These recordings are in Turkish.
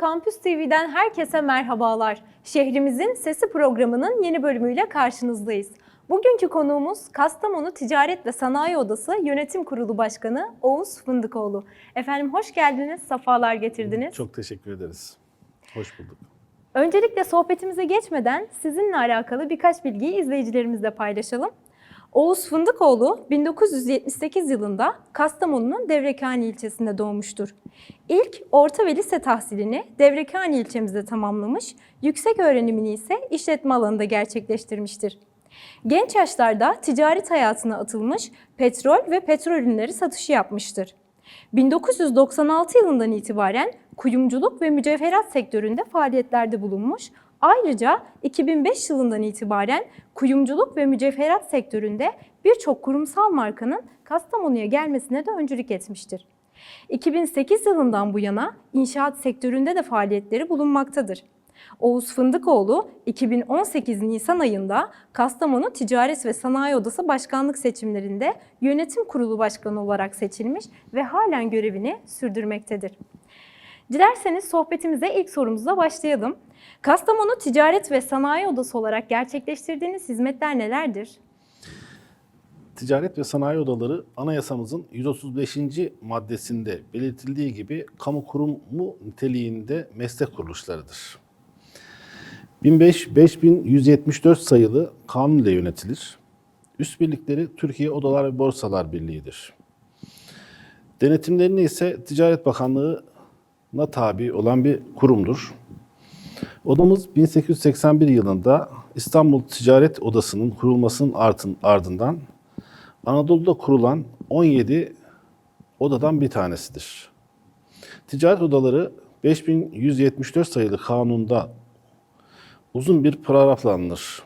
Kampüs TV'den herkese merhabalar. Şehrimizin Sesi programının yeni bölümüyle karşınızdayız. Bugünkü konuğumuz Kastamonu Ticaret ve Sanayi Odası Yönetim Kurulu Başkanı Oğuz Fındıkoğlu. Efendim hoş geldiniz, safalar getirdiniz. Çok teşekkür ederiz. Hoş bulduk. Öncelikle sohbetimize geçmeden sizinle alakalı birkaç bilgiyi izleyicilerimizle paylaşalım. Oğuz Fındıkoğlu 1978 yılında Kastamonu'nun Devrekani ilçesinde doğmuştur. İlk orta ve lise tahsilini Devrekani ilçemizde tamamlamış, yüksek öğrenimini ise işletme alanında gerçekleştirmiştir. Genç yaşlarda ticaret hayatına atılmış, petrol ve petrol ürünleri satışı yapmıştır. 1996 yılından itibaren kuyumculuk ve mücevherat sektöründe faaliyetlerde bulunmuş. Ayrıca 2005 yılından itibaren kuyumculuk ve mücevherat sektöründe birçok kurumsal markanın Kastamonu'ya gelmesine de öncülük etmiştir. 2008 yılından bu yana inşaat sektöründe de faaliyetleri bulunmaktadır. Oğuz Fındıkoğlu 2018 Nisan ayında Kastamonu Ticaret ve Sanayi Odası Başkanlık seçimlerinde yönetim kurulu başkanı olarak seçilmiş ve halen görevini sürdürmektedir. Dilerseniz sohbetimize ilk sorumuzla başlayalım. Kastamonu Ticaret ve Sanayi Odası olarak gerçekleştirdiğiniz hizmetler nelerdir? Ticaret ve sanayi odaları anayasamızın 135. maddesinde belirtildiği gibi kamu kurumu niteliğinde meslek kuruluşlarıdır. 1005 5174 sayılı kanun ile yönetilir. Üst birlikleri Türkiye Odalar ve Borsalar Birliği'dir. Denetimlerini ise Ticaret Bakanlığı'na tabi olan bir kurumdur. Odamız 1881 yılında İstanbul Ticaret Odası'nın kurulmasının ardından Anadolu'da kurulan 17 odadan bir tanesidir. Ticaret odaları 5174 sayılı kanunda uzun bir paragrafla anılır.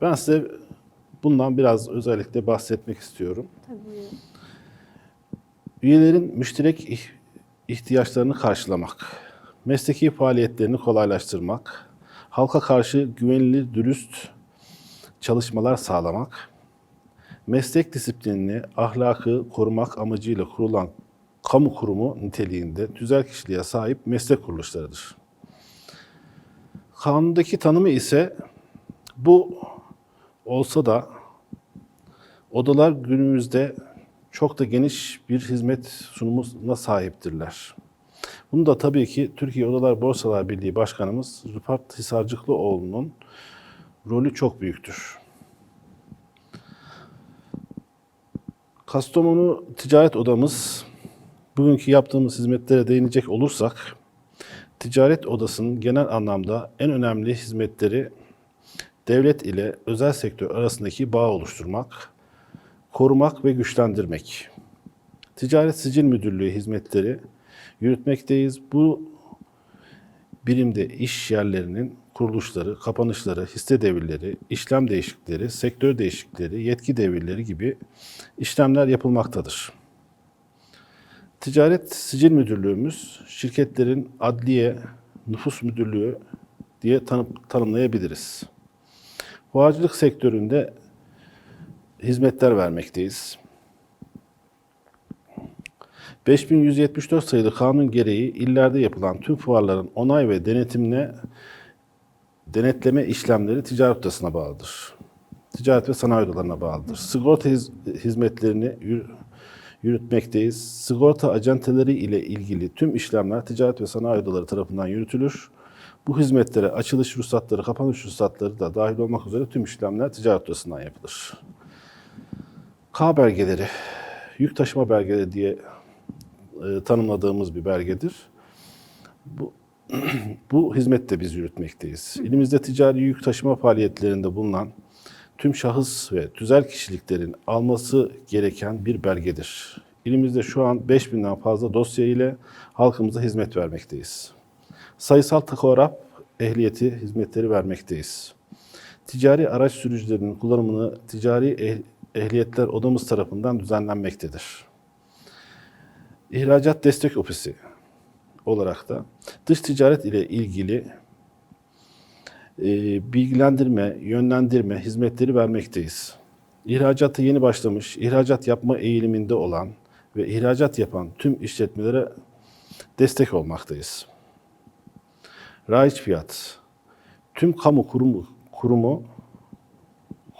Ben size bundan biraz özellikle bahsetmek istiyorum. Tabii. Üyelerin müşterek ihtiyaçlarını karşılamak, mesleki faaliyetlerini kolaylaştırmak, halka karşı güvenilir, dürüst çalışmalar sağlamak, meslek disiplinini, ahlakı korumak amacıyla kurulan kamu kurumu niteliğinde tüzel kişiliğe sahip meslek kuruluşlarıdır. Kanundaki tanımı ise bu olsa da odalar günümüzde çok da geniş bir hizmet sunumuna sahiptirler. Bunu da tabii ki Türkiye Odalar Borsalar Birliği Başkanımız Rıfat Hisarcıklıoğlu'nun rolü çok büyüktür. Kastamonu Ticaret Odamız bugünkü yaptığımız hizmetlere değinecek olursak Ticaret Odası'nın genel anlamda en önemli hizmetleri devlet ile özel sektör arasındaki bağ oluşturmak, korumak ve güçlendirmek. Ticaret Sicil Müdürlüğü hizmetleri yürütmekteyiz. Bu birimde iş yerlerinin kuruluşları, kapanışları, hisse devirleri, işlem değişiklikleri, sektör değişiklikleri, yetki devirleri gibi işlemler yapılmaktadır. Ticaret Sicil Müdürlüğümüz şirketlerin adliye, nüfus müdürlüğü diye tanım, tanımlayabiliriz. Havacılık sektöründe hizmetler vermekteyiz. 5174 sayılı kanun gereği illerde yapılan tüm fuarların onay ve denetimine denetleme işlemleri ticaret odasına bağlıdır. Ticaret ve sanayi odalarına bağlıdır. Sigorta hiz- hizmetlerini yür- yürütmekteyiz. Sigorta acenteleri ile ilgili tüm işlemler ticaret ve sanayi odaları tarafından yürütülür. Bu hizmetlere açılış ruhsatları, kapanış ruhsatları da dahil olmak üzere tüm işlemler ticaret odasından yapılır. K belgeleri, yük taşıma belgeleri diye e, tanımladığımız bir belgedir. Bu, bu hizmette biz yürütmekteyiz. İlimizde ticari yük taşıma faaliyetlerinde bulunan tüm şahıs ve tüzel kişiliklerin alması gereken bir belgedir. İlimizde şu an 5000'den fazla dosya ile halkımıza hizmet vermekteyiz. Sayısal takograf ehliyeti hizmetleri vermekteyiz. Ticari araç sürücülerinin kullanımını ticari eh- ehliyetler odamız tarafından düzenlenmektedir. İhracat Destek Ofisi olarak da dış ticaret ile ilgili e, bilgilendirme, yönlendirme hizmetleri vermekteyiz. İhracata yeni başlamış, ihracat yapma eğiliminde olan ve ihracat yapan tüm işletmelere destek olmaktayız. Raiç fiyat. Tüm kamu kurumu, kurumu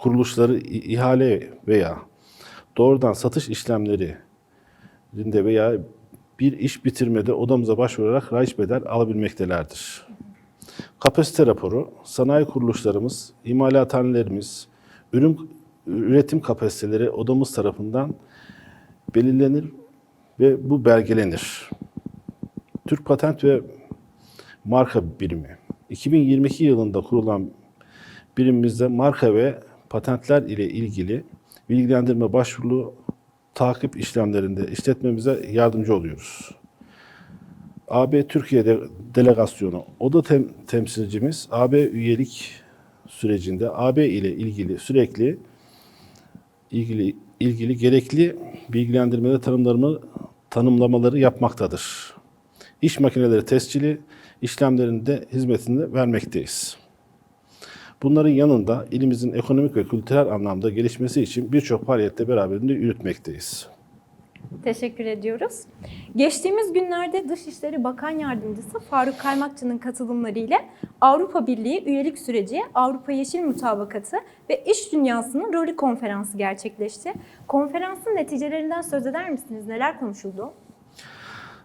kuruluşları ihale veya doğrudan satış işlemlerinde veya bir iş bitirmede odamıza başvurarak raiç bedel alabilmektelerdir. Kapasite raporu, sanayi kuruluşlarımız, imalathanelerimiz, ürün üretim kapasiteleri odamız tarafından belirlenir ve bu belgelenir. Türk Patent ve Marka Birimi 2022 yılında kurulan birimimizde marka ve patentler ile ilgili bilgilendirme başvuru takip işlemlerinde işletmemize yardımcı oluyoruz. AB Türkiye'de delegasyonu, oda tem- temsilcimiz AB üyelik sürecinde AB ile ilgili sürekli ilgili ilgili gerekli bilgilendirmede tanımlarımı tanımlamaları yapmaktadır. İş makineleri tescili işlemlerinde hizmetini vermekteyiz. Bunların yanında ilimizin ekonomik ve kültürel anlamda gelişmesi için birçok faaliyette beraberinde yürütmekteyiz. Teşekkür ediyoruz. Geçtiğimiz günlerde Dışişleri Bakan Yardımcısı Faruk Kaymakçı'nın katılımlarıyla Avrupa Birliği üyelik süreci, Avrupa Yeşil Mutabakatı ve İş Dünyası'nın rolü konferansı gerçekleşti. Konferansın neticelerinden söz eder misiniz? Neler konuşuldu?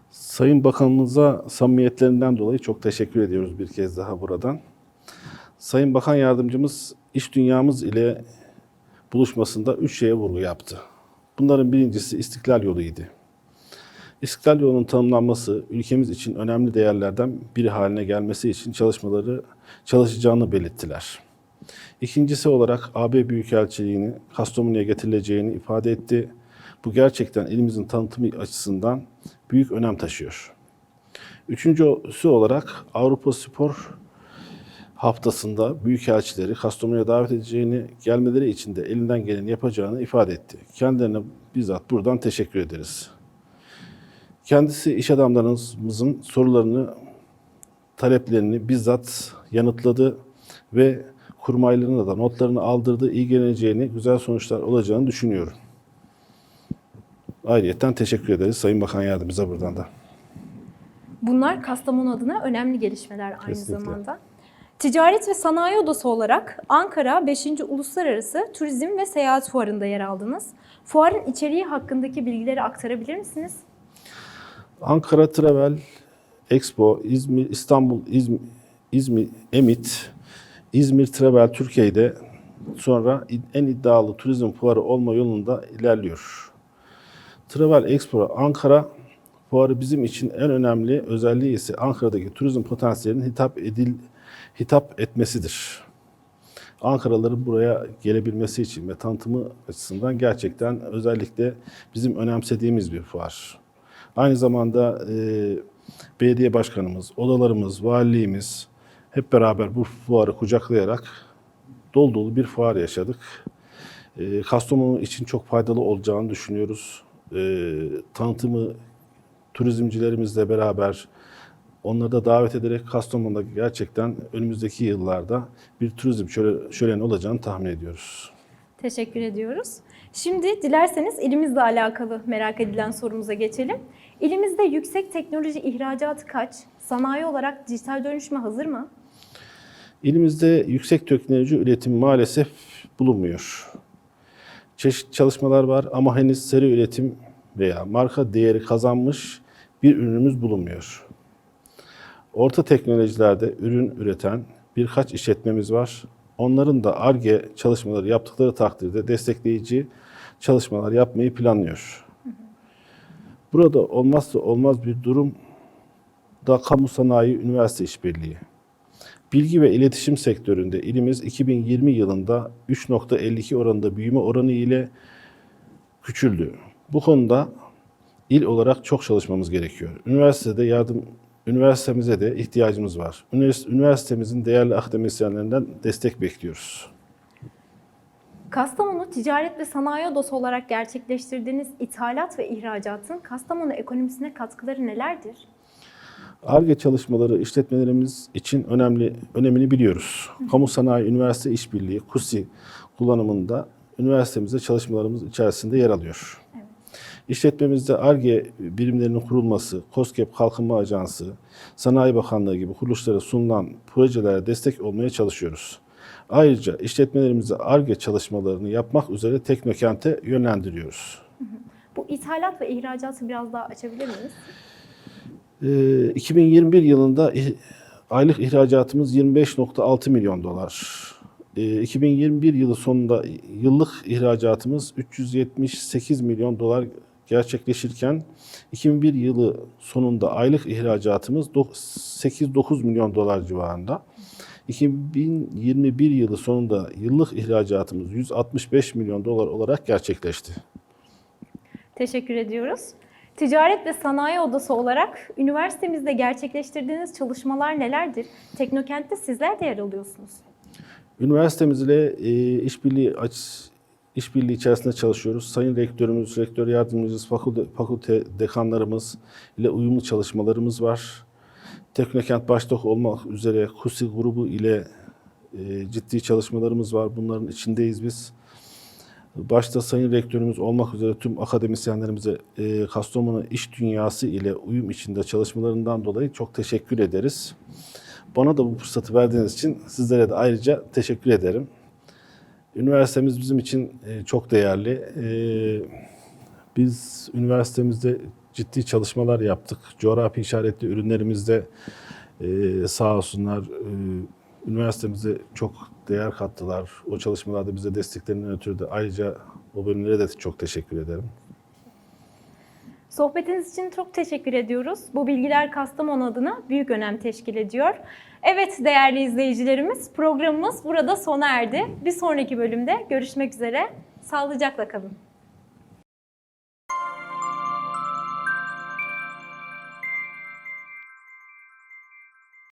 Sayın Bakanımıza samimiyetlerinden dolayı çok teşekkür ediyoruz bir kez daha buradan. Sayın Bakan Yardımcımız iş dünyamız ile buluşmasında üç şeye vurgu yaptı. Bunların birincisi istiklal yoluydu. İstiklal yolunun tanımlanması ülkemiz için önemli değerlerden biri haline gelmesi için çalışmaları çalışacağını belirttiler. İkincisi olarak AB Büyükelçiliğini Kastamonu'ya getirileceğini ifade etti. Bu gerçekten elimizin tanıtımı açısından büyük önem taşıyor. Üçüncüsü olarak Avrupa Spor haftasında büyükelçileri Kastamonu'ya davet edeceğini, gelmeleri için de elinden geleni yapacağını ifade etti. Kendilerine bizzat buradan teşekkür ederiz. Kendisi iş adamlarımızın sorularını, taleplerini bizzat yanıtladı ve kurmaylarına da notlarını aldırdı, ilgileneceğini, güzel sonuçlar olacağını düşünüyorum. Ayrıyeten teşekkür ederiz Sayın Bakan Yardımcıza buradan da. Bunlar Kastamonu adına önemli gelişmeler aynı Kesinlikle. zamanda. Ticaret ve Sanayi Odası olarak Ankara 5. Uluslararası Turizm ve Seyahat Fuarı'nda yer aldınız. Fuarın içeriği hakkındaki bilgileri aktarabilir misiniz? Ankara Travel Expo, İzmir, İstanbul, İzmir, İzmir, Emit, İzmir Travel Türkiye'de sonra en iddialı turizm fuarı olma yolunda ilerliyor. Travel Expo Ankara fuarı bizim için en önemli özelliği ise Ankara'daki turizm potansiyelinin hitap edil hitap etmesidir. Ankaralıların buraya gelebilmesi için ve tanıtımı açısından gerçekten özellikle bizim önemsediğimiz bir fuar. Aynı zamanda e, belediye başkanımız, odalarımız, valiliğimiz hep beraber bu fuarı kucaklayarak dolu dolu bir fuar yaşadık. E, Kastamonu için çok faydalı olacağını düşünüyoruz. E, tanıtımı turizmcilerimizle beraber onları da davet ederek Kastamonu'da gerçekten önümüzdeki yıllarda bir turizm şöyle, şöleni olacağını tahmin ediyoruz. Teşekkür ediyoruz. Şimdi dilerseniz ilimizle alakalı merak edilen sorumuza geçelim. İlimizde yüksek teknoloji ihracatı kaç? Sanayi olarak dijital dönüşüme hazır mı? İlimizde yüksek teknoloji üretimi maalesef bulunmuyor. Çeşitli çalışmalar var ama henüz seri üretim veya marka değeri kazanmış bir ürünümüz bulunmuyor. Orta teknolojilerde ürün üreten birkaç işletmemiz var. Onların da ARGE çalışmaları yaptıkları takdirde destekleyici çalışmalar yapmayı planlıyor. Burada olmazsa olmaz bir durum da kamu sanayi üniversite işbirliği. Bilgi ve iletişim sektöründe ilimiz 2020 yılında 3.52 oranında büyüme oranı ile küçüldü. Bu konuda il olarak çok çalışmamız gerekiyor. Üniversitede yardım üniversitemize de ihtiyacımız var. Ünivers- Üniversitemizin değerli akademisyenlerinden destek bekliyoruz. Kastamonu Ticaret ve Sanayi Odası olarak gerçekleştirdiğiniz ithalat ve ihracatın Kastamonu ekonomisine katkıları nelerdir? ARGE çalışmaları işletmelerimiz için önemli önemini biliyoruz. Kamu Sanayi Üniversite İşbirliği KUSİ kullanımında üniversitemizde çalışmalarımız içerisinde yer alıyor. İşletmemizde ARGE birimlerinin kurulması, COSGAP Kalkınma Ajansı, Sanayi Bakanlığı gibi kuruluşlara sunulan projelere destek olmaya çalışıyoruz. Ayrıca işletmelerimize ARGE çalışmalarını yapmak üzere Teknokent'e yönlendiriyoruz. Bu ithalat ve ihracatı biraz daha açabilir miyiz? Ee, 2021 yılında ih- aylık ihracatımız 25.6 milyon dolar. Ee, 2021 yılı sonunda yıllık ihracatımız 378 milyon dolar gerçekleşirken 2001 yılı sonunda aylık ihracatımız dok- 8-9 milyon dolar civarında. 2021 yılı sonunda yıllık ihracatımız 165 milyon dolar olarak gerçekleşti. Teşekkür ediyoruz. Ticaret ve Sanayi Odası olarak üniversitemizde gerçekleştirdiğiniz çalışmalar nelerdir? Teknokent'te sizler de yer alıyorsunuz. Üniversitemiz ile e, işbirliği aç işbirliği içerisinde çalışıyoruz. Sayın rektörümüz, rektör yardımcımız, fakülte, fakülte dekanlarımız ile uyumlu çalışmalarımız var. Teknokent başta olmak üzere KUSİ grubu ile e, ciddi çalışmalarımız var. Bunların içindeyiz biz. Başta Sayın Rektörümüz olmak üzere tüm akademisyenlerimize e, Kastamonu iş dünyası ile uyum içinde çalışmalarından dolayı çok teşekkür ederiz. Bana da bu fırsatı verdiğiniz için sizlere de ayrıca teşekkür ederim. Üniversitemiz bizim için e, çok değerli. E, Biz üniversitemizde ciddi çalışmalar yaptık. Coğrafi işaretli ürünlerimizde e, sağ olsunlar üniversitemize çok değer kattılar. O çalışmalarda bize desteklerinden ötürü de ayrıca o bölümlere de çok teşekkür ederim. Sohbetiniz için çok teşekkür ediyoruz. Bu bilgiler Kastamonu adına büyük önem teşkil ediyor. Evet değerli izleyicilerimiz programımız burada sona erdi. Bir sonraki bölümde görüşmek üzere. Sağlıcakla kalın.